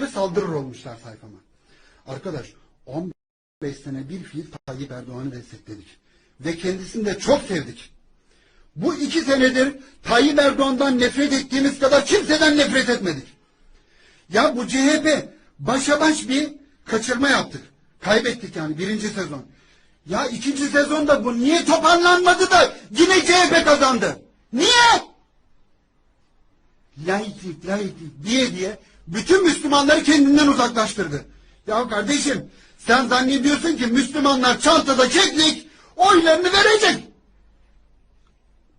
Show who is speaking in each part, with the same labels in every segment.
Speaker 1: gibi saldırır olmuşlar sayfama. Arkadaş 15 sene bir fiil Tayyip Erdoğan'ı destekledik. Ve kendisini de çok sevdik. Bu iki senedir Tayyip Erdoğan'dan nefret ettiğimiz kadar kimseden nefret etmedik. Ya bu CHP başa baş bir kaçırma yaptık. Kaybettik yani birinci sezon. Ya ikinci sezonda bu niye toparlanmadı da yine CHP kazandı? Niye? Laiklik, laiklik diye diye bütün Müslümanları kendinden uzaklaştırdı. Ya kardeşim sen zannediyorsun ki Müslümanlar çantada keklik oylarını verecek.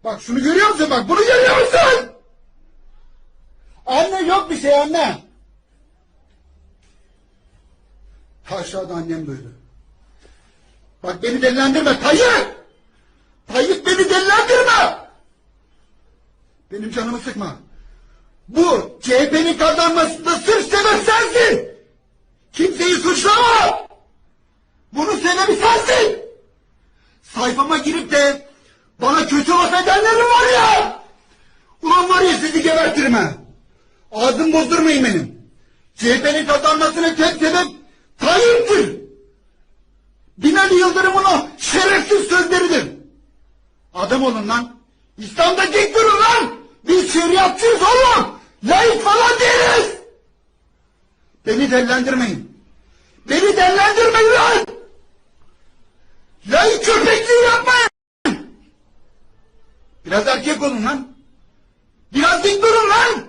Speaker 1: Bak şunu görüyor musun bak bunu görüyor musun? Anne yok bir şey anne. Aşağıda annem duydu. Bak beni delilendirme Tayyip. Tayyip beni delilendirme. Benim canımı sıkma. Bu CHP'nin kazanmasında sırf sebep sensin. Kimseyi suçlama. Bunun sebebi sensin. Sayfama girip de bana kötü laf edenlerim var ya. Ulan var ya sizi gebertirim ha. Ağzım bozdurmayın benim. CHP'nin kazanmasının tek sebep Tayyip'tir. Binali Yıldırım'ın o şerefsiz sözleridir. Adam olun lan. İslam'da dik durun lan. Biz şeriatçıyız oğlum. Layık falan değiliz. Beni dellendirmeyin. Beni dellendirmeyin lan. Layık köpekliği yapmayın. Biraz erkek olun lan. Biraz dik durun lan.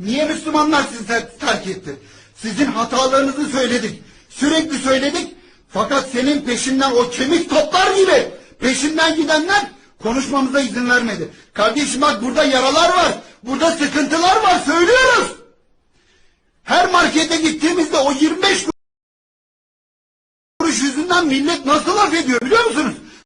Speaker 1: Niye Müslümanlar sizi ter- terk etti? Sizin hatalarınızı söyledik. Sürekli söyledik. Fakat senin peşinden o kemik toplar gibi peşinden gidenler konuşmamıza izin vermedi. Kardeşim bak burada yaralar var. Burada sıkıntılar var söylüyoruz. Her markete gittiğimizde o 25 kuruş yüzünden millet nasıl laf ediyor biliyor musunuz?